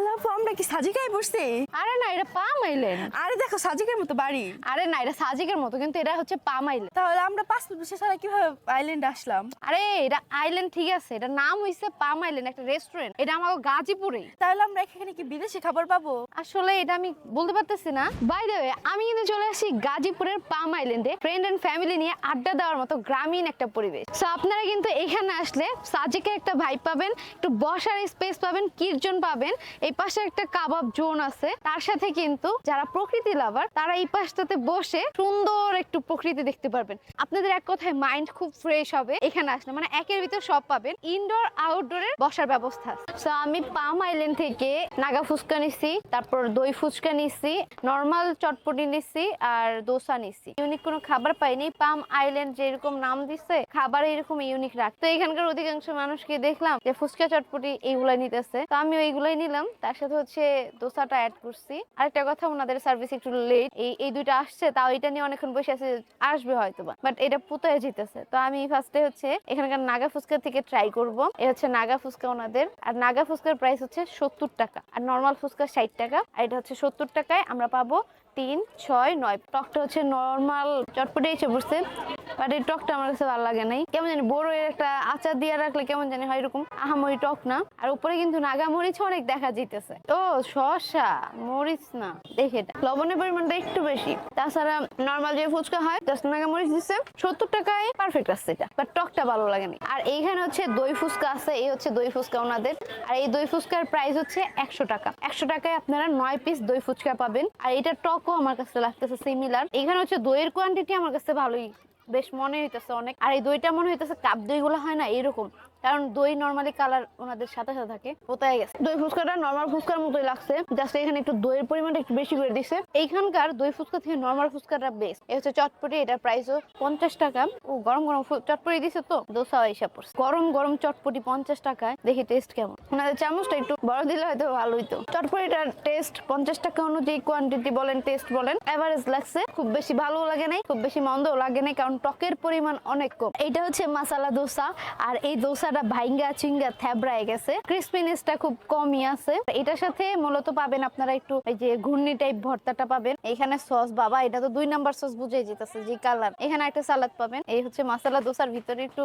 আল্লাহ আপু আমরা কি সাজিকায় বসছি? আরে না এটা পাম আইল্যান্ড আরে দেখো সাজিকের মতো বাড়ি। আরে না এটা সাজিকের মতো কিন্তু এটা হচ্ছে পাম আইল্যান্ড তাহলে আমরা ছাড়া কীভাবে আইল্যান্ডে আসলাম? আরে এটা আইল্যান্ড ঠিক আছে এটা নাম হইছে পাম আইল্যান্ড একটা রেস্টুরেন্ট এটা আমার গাজীপুরে তাহলে আমরা এখানে কি বিদেশি খাবার পাবো? আসলে এটা আমি বলতে পারতেছি না। বাই দ্য ওয়ে আমি কিন্তু চলে আসি গাজীপুরের পাম আইল্যান্ডে ফ্রেন্ড এন্ড ফ্যামিলি নিয়ে আড্ডা দেওয়ার মতো গ্রামীণ একটা পরিবেশ। সো আপনারা কিন্তু এখানে আসলে সাজেকে একটা ভাইব পাবেন একটু বসার স্পেস পাবেন কির্জন পাবেন এই পাশে একটা কাবাব জোন আছে। তার সাথে কিন্তু যারা প্রকৃতি লাভার, তারা এই পাশটাতে বসে সুন্দর একটু প্রকৃতি দেখতে পারবেন। আপনাদের এক কথায় মাইন্ড খুব ফ্রেশ হবে এখানে আসলে। মানে একের ভিতর সব পাবেন। ইনডোর আউটডোরের বসার ব্যবস্থা সো আমি পাম আইল্যান্ড থেকে নাগা ফুচকা নিছি, তারপর দই ফুচকা নিছি, নর্মাল চটপটি নিছি আর দোসা নিছি। ইউনিক কোনো খাবার পাইনি। পাম আইল্যান্ড যেরকম নাম দিছে, খাবার এরকম ইউনিক রাখ তো এখানকার অধিকাংশ মানুষকে দেখলাম যে ফুচকা, চটপটি এইগুলাই নিতেছে। তো আমি ওইগুলাই নিলাম। তার সাথে হচ্ছে দোসাটা অ্যাড করছি। আরেকটা কথা, ওনাদের সার্ভিস একটু লেট এই এই দুইটা আসছে, তাও এটা নিয়ে অনেকক্ষণ বসে আছে, আসবে হয়তো বা বাট এটা পুতায় জিতেছে তো আমি ফার্স্টে হচ্ছে এখানকার নাগা ফুচকা থেকে ট্রাই করব। এ হচ্ছে নাগা ফুচকা ওনাদের। আর নাগা ফুচকার প্রাইস হচ্ছে সত্তর টাকা। আর নর্মাল ফুচকা ষাট টাকা। আর এটা হচ্ছে সত্তর টাকায় আমরা পাবো তিন, ছয়, নয়। টকটা হচ্ছে নর্মাল চটপটে এসে বসছে বাট এই টকটা আমার কাছে ভালো লাগে নাই। কেমন জানি বড় এর একটা আচার দিয়ে রাখলে কেমন জানি হয় এরকম আহামরি টক না। আর উপরে কিন্তু নাগা মরিচ অনেক দেখা যাইতেছে। ও, শসা, মরিচ না। দেখে এটা। লবণের পরিমাণটা একটু বেশি। তাছাড়া নর্মাল যে ফুচকা হয় দশ নাগা মরিচ দিচ্ছে সত্তর টাকায় পারফেক্ট আসছে এটা। বাট টকটা ভালো লাগেনি আর এইখানে হচ্ছে দই ফুচকা আছে। এই হচ্ছে দই ফুচকা ওনাদের। আর এই দই ফুচকার প্রাইস হচ্ছে একশো টাকা। একশো টাকায় আপনারা নয় পিস দই ফুচকা পাবেন। আর এটা টকও আমার কাছে লাগতেছে সিমিলার এখানে হচ্ছে দইয়ের কোয়ান্টিটি আমার কাছে ভালোই বেশ মনে হইতেছে অনেক। আর এই দইটা মনে হইতেছে কাপ দই গুলো হয় না এরকম কারণ দই নর্মালি কালার ওনাদের সাথে সাথে থাকে। কোথায় গেছে দই ফুচকাটা নর্মাল ফুচকার মতোই লাগছে। জাস্ট এখানে একটু দইয়ের পরিমাণটা একটু বেশি করে দিছে। এইখানকার দই ফুচকা থেকে নর্মাল ফুচকাটা বেস্ট এই হচ্ছে চটপটি, এটার প্রাইসও পঞ্চাশ টাকা। ও, গরম গরম চটপটি দিছে তো? দোসা এসে পড়ছে গরম গরম চটপটি পঞ্চাশ টাকায়। দেখি টেস্ট কেমন। ওনাদের চামচটা একটু বড় দিলে হয়তো ভালো হইতো চটপটিটার টেস্ট পঞ্চাশ টাকা অনুযায়ী কোয়ান্টিটি বলেন টেস্ট বলেন। এভারেজ লাগছে। খুব বেশি ভালো লাগে নাই, খুব বেশি মন্দও লাগে নাই, কারণ টকের পরিমাণ অনেক কম। এইটা হচ্ছে মাসালা দোসা। আর এই দোসাটা ভাইঙ্গা চিঙ্গা থ্যাবড়ায় গেছে। ক্রিসপিনেসটা খুব কমই আছে। এটার সাথে মূলত পাবেন আপনারা একটু এই যে ঘূর্ণি টাইপ ভর্তাটা পাবেন। এখানে সস, বাবা, এটা তো দুই নাম্বার সস বুঝে যেতেছে, যে কালার। এখানে একটা সালাদ পাবেন। এই হচ্ছে মাসালা দোসার ভিতরে একটু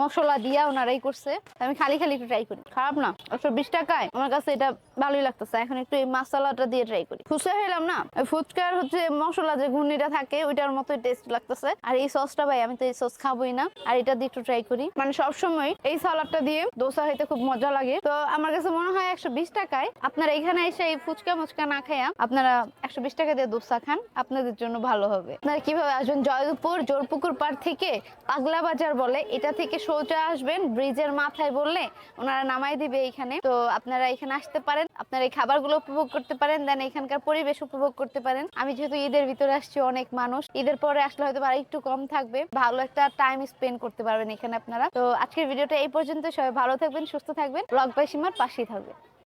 মশলা দিয়া ওনারাই করছে। আমি খালি খালি একটু ট্রাই করি। খারাপ না একশো বিশ টাকায়। আমার কাছে এটা ভালোই লাগতেছে। এখন একটু এই মশলাটা দিয়ে ট্রাই করি। ফুচকা খেলাম না ফুচকার হচ্ছে মশলা যে ঘূর্ণিটা থাকে, ওইটার মতো টেস্ট লাগতেছে। আর এই সসটা ভাই, আমি তো এই সস খাবোই না। আর এটা দিয়ে একটু ট্রাই করি। মানে সবসময় এই সালাডটা দিয়ে দোসা হইতে খুব মজা লাগে। তো আমার কাছে মনে হয় একশো বিশ টাকায় আপনারা এখানে এসে এই ফুচকা মুচকা না খাইয়া আপনারা একশো বিশ টাকা দিয়ে দোসা খান, আপনাদের জন্য ভালো হবে। আপনারা কীভাবে আসবেন? জয়পুর, জোরপুকুর পার থেকে পাগলা বাজার বলে, এটা থেকে সোজা আসবেন, ব্রিজের মাথায় বললে ওনারা নামাই দিবে এখানে। তো আপনারা এখানে আসতে পারেন, আপনারা এই খাবারগুলো উপভোগ করতে পারেন, দেন এখানকার পরিবেশ উপভোগ করতে পারেন। আমি যেহেতু ঈদের ভিতরে আসছি, অনেক মানুষ। ঈদের পরে আসলে হয়তো আর একটু কম থাকবে। ভালো একটা টাইম স্পেন্ড করতে পারবেন এখানে আপনারা। তো আজকের ভিডিওটা এই পর্যন্ত সবাই ভালো থাকবেন সুস্থ থাকবেন। ব্লগ বাই সীমার পাশেই থাকবেন।